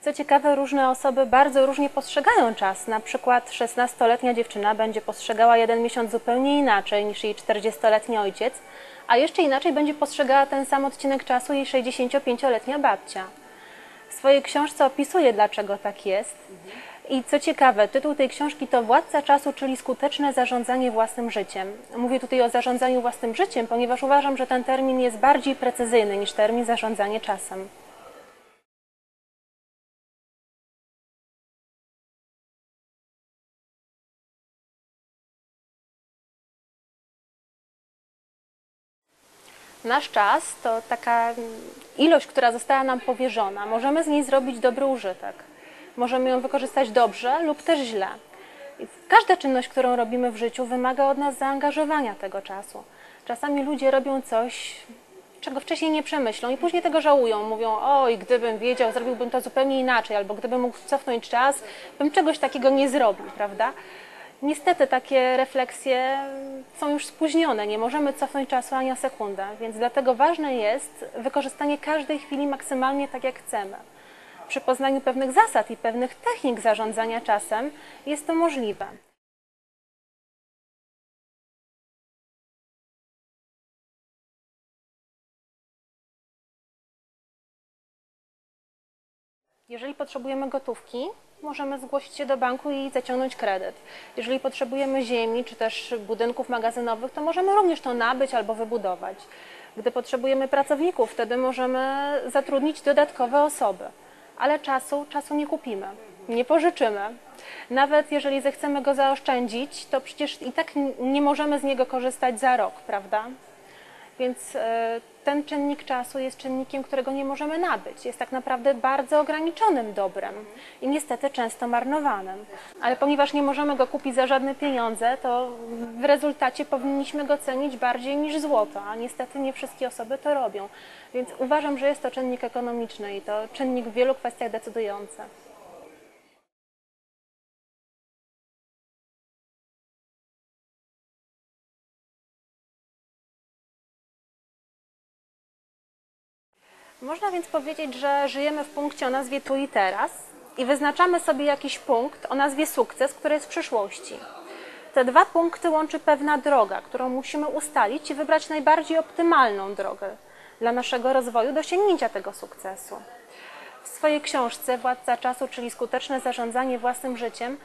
Co ciekawe, różne osoby bardzo różnie postrzegają czas. Na przykład 16-letnia dziewczyna będzie postrzegała jeden miesiąc zupełnie inaczej niż jej 40-letni ojciec, a jeszcze inaczej będzie postrzegała ten sam odcinek czasu jej 65-letnia babcia. W swojej książce opisuje, dlaczego tak jest. I co ciekawe, tytuł tej książki to Władca czasu, czyli skuteczne zarządzanie własnym życiem. Mówię tutaj o zarządzaniu własnym życiem, ponieważ uważam, że ten termin jest bardziej precyzyjny niż termin zarządzanie czasem. Nasz czas to taka ilość, która została nam powierzona. Możemy z niej zrobić dobry użytek. Możemy ją wykorzystać dobrze lub też źle. I każda czynność, którą robimy w życiu, wymaga od nas zaangażowania tego czasu. Czasami ludzie robią coś, czego wcześniej nie przemyślą i później tego żałują. Mówią, oj, gdybym wiedział, zrobiłbym to zupełnie inaczej, albo gdybym mógł cofnąć czas, bym czegoś takiego nie zrobił, prawda? Niestety takie refleksje są już spóźnione, nie możemy cofnąć czasu ani o sekundę, więc dlatego ważne jest wykorzystanie każdej chwili maksymalnie tak, jak chcemy. Przy poznaniu pewnych zasad i pewnych technik zarządzania czasem jest to możliwe. Jeżeli potrzebujemy gotówki, możemy zgłosić się do banku i zaciągnąć kredyt. Jeżeli potrzebujemy ziemi czy też budynków magazynowych, to możemy również to nabyć albo wybudować. Gdy potrzebujemy pracowników, wtedy możemy zatrudnić dodatkowe osoby. Ale czasu, czasu nie kupimy, nie pożyczymy. Nawet jeżeli zechcemy go zaoszczędzić, to przecież i tak nie możemy z niego korzystać za rok, prawda? Więc e, ten czynnik czasu jest czynnikiem, którego nie możemy nabyć. Jest tak naprawdę bardzo ograniczonym dobrem i niestety często marnowanym. Ale ponieważ nie możemy go kupić za żadne pieniądze, to w rezultacie powinniśmy go cenić bardziej niż złoto, a niestety nie wszystkie osoby to robią. Więc uważam, że jest to czynnik ekonomiczny i to czynnik w wielu kwestiach decydujący. Można więc powiedzieć, że żyjemy w punkcie o nazwie tu i teraz i wyznaczamy sobie jakiś punkt o nazwie sukces, który jest w przyszłości. Te dwa punkty łączy pewna droga, którą musimy ustalić i wybrać najbardziej optymalną drogę dla naszego rozwoju, do osiągnięcia tego sukcesu. W swojej książce Władca Czasu, czyli skuteczne zarządzanie własnym życiem,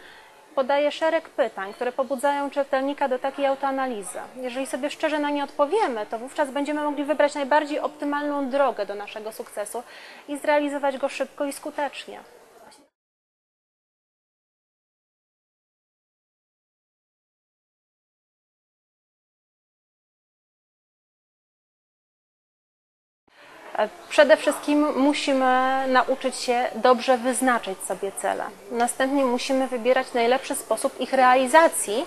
podaje szereg pytań, które pobudzają czytelnika do takiej autoanalizy. Jeżeli sobie szczerze na nie odpowiemy, to wówczas będziemy mogli wybrać najbardziej optymalną drogę do naszego sukcesu i zrealizować go szybko i skutecznie. Przede wszystkim musimy nauczyć się dobrze wyznaczyć sobie cele. Następnie musimy wybierać najlepszy sposób ich realizacji,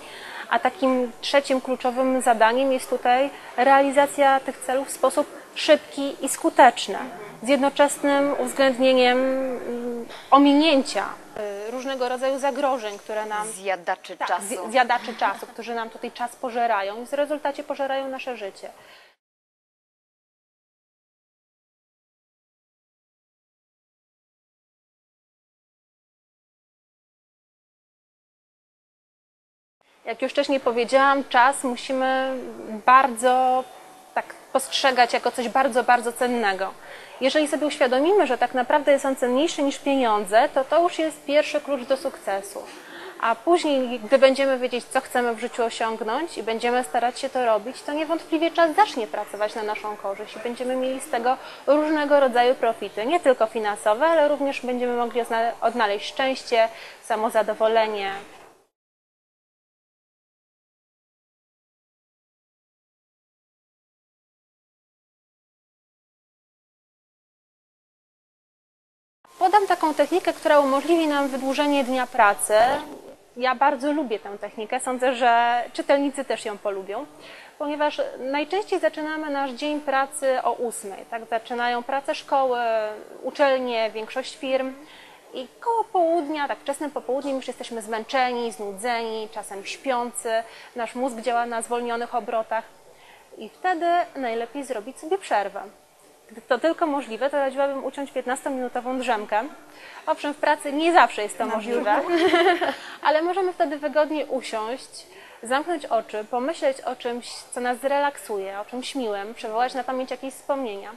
a takim trzecim kluczowym zadaniem jest tutaj realizacja tych celów w sposób szybki i skuteczny, z jednoczesnym uwzględnieniem mm, ominięcia y, różnego rodzaju zagrożeń, które nam. Zjadaczy tak, czasu. Zjadaczy czasu, którzy nam tutaj czas pożerają i w rezultacie pożerają nasze życie. Jak już wcześniej powiedziałam, czas musimy bardzo tak postrzegać jako coś bardzo, bardzo cennego. Jeżeli sobie uświadomimy, że tak naprawdę jest on cenniejszy niż pieniądze, to to już jest pierwszy klucz do sukcesu. A później, gdy będziemy wiedzieć, co chcemy w życiu osiągnąć i będziemy starać się to robić, to niewątpliwie czas zacznie pracować na naszą korzyść i będziemy mieli z tego różnego rodzaju profity, nie tylko finansowe, ale również będziemy mogli odnaleźć szczęście, samozadowolenie, Podam taką technikę, która umożliwi nam wydłużenie dnia pracy Ja bardzo lubię tę technikę, sądzę, że czytelnicy też ją polubią, ponieważ najczęściej zaczynamy nasz dzień pracy o ósmej. Tak? Zaczynają pracę szkoły, uczelnie, większość firm. I koło południa, tak wczesnym popołudniem już jesteśmy zmęczeni, znudzeni, czasem śpiący, nasz mózg działa na zwolnionych obrotach i wtedy najlepiej zrobić sobie przerwę. Gdy to tylko możliwe, to radziłabym uciąć 15-minutową drzemkę. Owszem, w pracy nie zawsze jest to możliwe, ale możemy wtedy wygodnie usiąść, zamknąć oczy, pomyśleć o czymś, co nas zrelaksuje, o czymś miłym, przywołać na pamięć jakieś wspomnienia.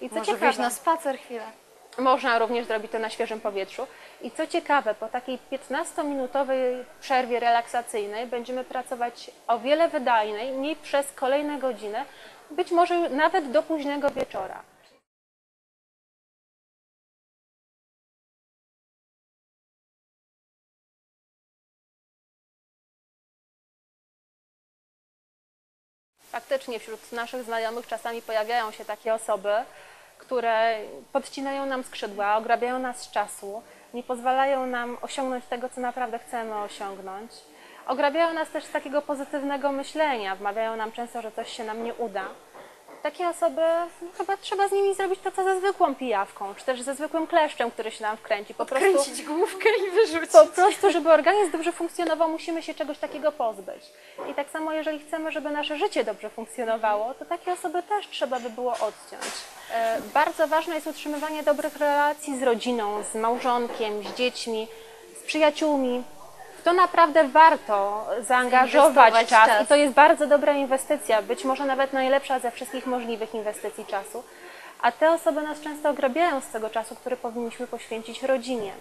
I co Może ciekawe, wyjść na spacer chwilę. można również zrobić to na świeżym powietrzu. I co ciekawe, po takiej 15-minutowej przerwie relaksacyjnej będziemy pracować o wiele wydajniej, mniej przez kolejne godziny, być może nawet do późnego wieczora. Faktycznie wśród naszych znajomych czasami pojawiają się takie osoby, które podcinają nam skrzydła, ograbiają nas z czasu, nie pozwalają nam osiągnąć tego, co naprawdę chcemy osiągnąć. Ograbiają nas też z takiego pozytywnego myślenia, wmawiają nam często, że coś się nam nie uda. Takie osoby, no, chyba trzeba z nimi zrobić to, co ze zwykłą pijawką, czy też ze zwykłym kleszczem, który się nam wkręci. Po prostu Kręcić główkę i wyrzucić. po prostu, żeby organizm dobrze funkcjonował, musimy się czegoś takiego pozbyć. I tak samo, jeżeli chcemy, żeby nasze życie dobrze funkcjonowało, to takie osoby też trzeba by było odciąć. E, Bardzo ważne jest utrzymywanie dobrych relacji z rodziną, z małżonkiem, z dziećmi, z przyjaciółmi. To naprawdę warto zaangażować czas, czas. i to jest bardzo dobra inwestycja, być może nawet najlepsza ze wszystkich możliwych inwestycji czasu. A te osoby nas często ograbiają z tego czasu, który powinniśmy poświęcić rodzinie.